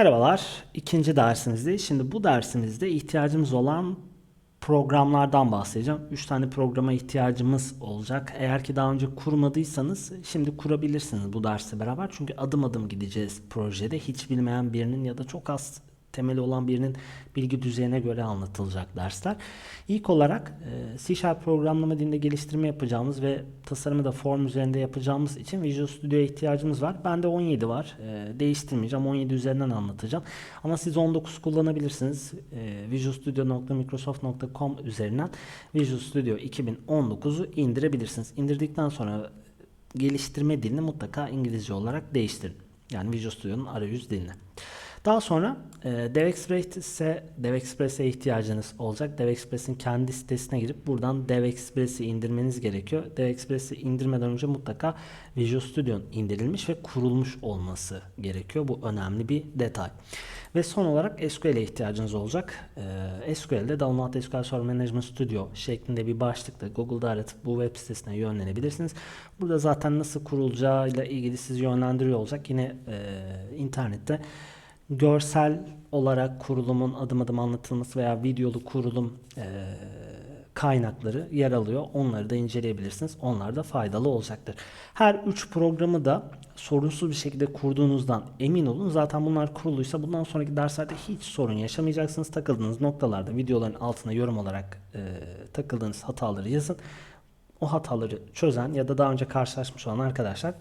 Merhabalar, ikinci dersimizde. Şimdi bu dersimizde ihtiyacımız olan programlardan bahsedeceğim. 3 tane programa ihtiyacımız olacak. Eğer ki daha önce kurmadıysanız şimdi kurabilirsiniz bu dersi beraber. Çünkü adım adım gideceğiz projede. Hiç bilmeyen birinin ya da çok az temeli olan birinin bilgi düzeyine göre anlatılacak dersler. İlk olarak e, C Sharp programlama dilinde geliştirme yapacağımız ve tasarımı da form üzerinde yapacağımız için Visual Studio'ya ihtiyacımız var. Bende 17 var. E, değiştirmeyeceğim. 17 üzerinden anlatacağım. Ama siz 19 kullanabilirsiniz. E, visualstudio.microsoft.com üzerinden Visual Studio 2019'u indirebilirsiniz. İndirdikten sonra geliştirme dilini mutlaka İngilizce olarak değiştirin. Yani Visual Studio'nun arayüz dilini. Daha sonra e, DevExpress'e DevExpress'e ihtiyacınız olacak. DevExpress'in kendi sitesine girip buradan DevExpress'i indirmeniz gerekiyor. DevExpress'i indirmeden önce mutlaka Visual Studio'nun indirilmiş ve kurulmuş olması gerekiyor. Bu önemli bir detay. Ve son olarak SQL'e ihtiyacınız olacak. Ee, SQL'de Download SQL Server Management Studio şeklinde bir başlıkta Google'da aratıp bu web sitesine yönlenebilirsiniz. Burada zaten nasıl kurulacağıyla ilgili sizi yönlendiriyor olacak. Yine e, internette görsel olarak kurulumun adım adım anlatılması veya videolu kurulum e, kaynakları yer alıyor. Onları da inceleyebilirsiniz. Onlar da faydalı olacaktır. Her üç programı da sorunsuz bir şekilde kurduğunuzdan emin olun. Zaten bunlar kuruluysa bundan sonraki derslerde hiç sorun yaşamayacaksınız. Takıldığınız noktalarda videoların altına yorum olarak e, takıldığınız hataları yazın. O hataları çözen ya da daha önce karşılaşmış olan arkadaşlar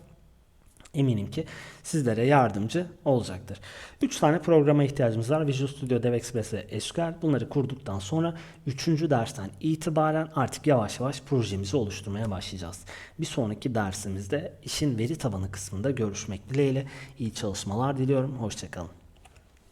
eminim ki sizlere yardımcı olacaktır. 3 tane programa ihtiyacımız var. Visual Studio, DevExpress ve SQL. Bunları kurduktan sonra 3. dersten itibaren artık yavaş yavaş projemizi oluşturmaya başlayacağız. Bir sonraki dersimizde işin veri tabanı kısmında görüşmek dileğiyle iyi çalışmalar diliyorum. Hoşçakalın.